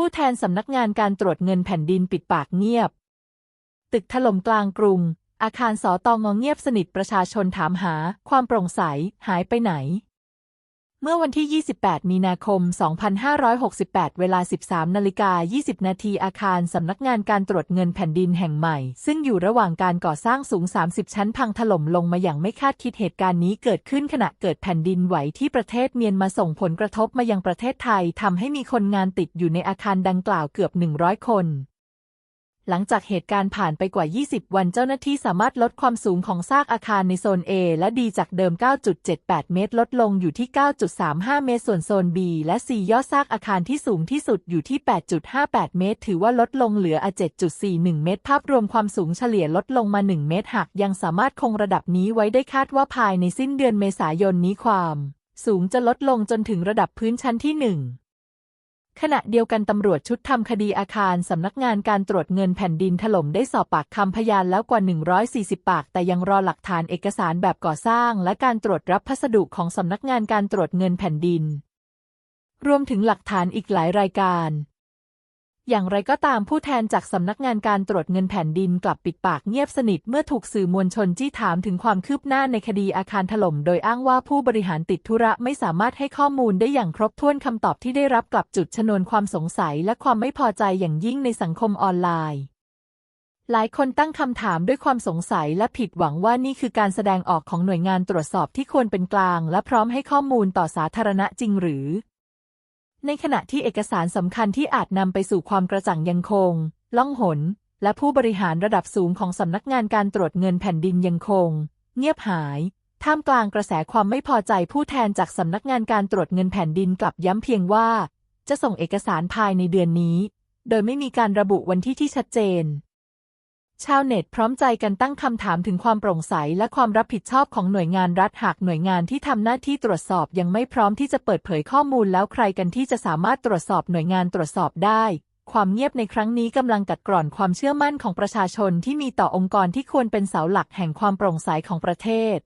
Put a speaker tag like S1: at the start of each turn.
S1: ผู้แทนสำนักงานการตรวจเงินแผ่นดินปิดปากเงียบ ตึกถล่มกลางกรุง อาคารสอตองงเงียบสนิทประชาชนถามหา ความโปร่งใสหายไปไหน เมื่อวันที่ 28 มีนาคม 2568 เวลา 13 นาฬิกา 20 นาทีอาคารสำนักงานการตรวจเงินแผ่นดินแห่งใหม่ ซึ่งอยู่ระหว่างการก่อสร้างสูง 30 ชั้นพังถล่มลงมาอย่างไม่คาดคิดเหตุการณ์นี้เกิดขึ้นขณะเกิดแผ่นดินไหวที่ประเทศเมียนมาส่งผลกระทบมายังประเทศไทยทำให้มีคนงานติดอยู่ในอาคารดังกล่าวเกือบ 100 คน หลังจากเหตุการณ์ผ่านไปกว่า 20 วันเจ้าหน้าที่สามารถลดความสูงของซากอาคารในโซน A และ D จากเดิม 9.78 เมตร ลดลงอยู่ที่ 9.35 เมตร ส่วนโซน B และ C ยอดซากอาคารที่สูงที่สุดอยู่ที่ 8.58 เมตร ถือว่าลดลงเหลือ 7.41 เมตร ภาพรวมความสูงเฉลี่ยลดลงมา 1 เมตร หากยังสามารถคงระดับนี้ไว้ได้คาดว่าภายในสิ้นเดือนเมษายนนี้ความ สูงจะลดลงจนถึงระดับพื้นชั้นที่ 1 ขณะเดียวกันตำรวจชุดทำคดีอาคารสำนักงานการตรวจเงินแผ่นดินถล่มได้สอบปากคำพยานแล้วกว่า 140 ปาก แต่ยังรอหลักฐานเอกสารแบบก่อสร้าง และการตรวจรับพัสดุของสำนักงานการตรวจเงินแผ่นดิน รวมถึงหลักฐานอีกหลายรายการ อย่างไรก็ตามผู้แทนจากสำนักงานการตรวจเงินแผ่นดินกลับปิดปากเงียบสนิทเมื่อถูกสื่อมวลชนจี้ถามถึงความคืบหน้าในคดีอาคารถล่ม โดยอ้างว่าผู้บริหารติดธุระไม่สามารถให้ข้อมูลได้อย่างครบถ้วนคำตอบที่ได้รับกลับจุดชนวนความสงสัยและความไม่พอใจอย่างยิ่งในสังคมออนไลน์หลายคนตั้งคำถามด้วยความสงสัยและผิดหวังว่านี่คือการแสดงออกของหน่วยงานตรวจสอบที่ควรเป็นกลาง และพร้อมให้ข้อมูลต่อสาธารณะจริงหรือ ในขณะที่เอกสารสำคัญที่อาจนำไปสู่ความกระจ่างยังคง ล่องหน และผู้บริหารระดับสูงของสำนักงานการตรวจเงินแผ่นดินยังคง เงียบหาย ท่ามกลางกระแสความไม่พอใจผู้แทนจากสำนักงานการตรวจเงินแผ่นดินกลับย้ำเพียงว่า จะส่งเอกสารภายในเดือนนี้ โดยไม่มีการระบุวันที่ที่ชัดเจน ชาวเน็ตพร้อมใจกันตั้งคำถามถึงความโปร่งใสและความรับผิดชอบของหน่วยงานรัฐหากหน่วยงานที่ทำหน้าที่ตรวจสอบยังไม่พร้อมที่จะเปิดเผยข้อมูลแล้วใครกันที่จะสามารถตรวจสอบหน่วยงานตรวจสอบได้ ความเงียบในครั้งนี้กำลังกัดกร่อนความเชื่อมั่นของประชาชนที่มีต่อองค์กรที่ควรเป็นเสาหลักแห่งความโปร่งใสของประเทศ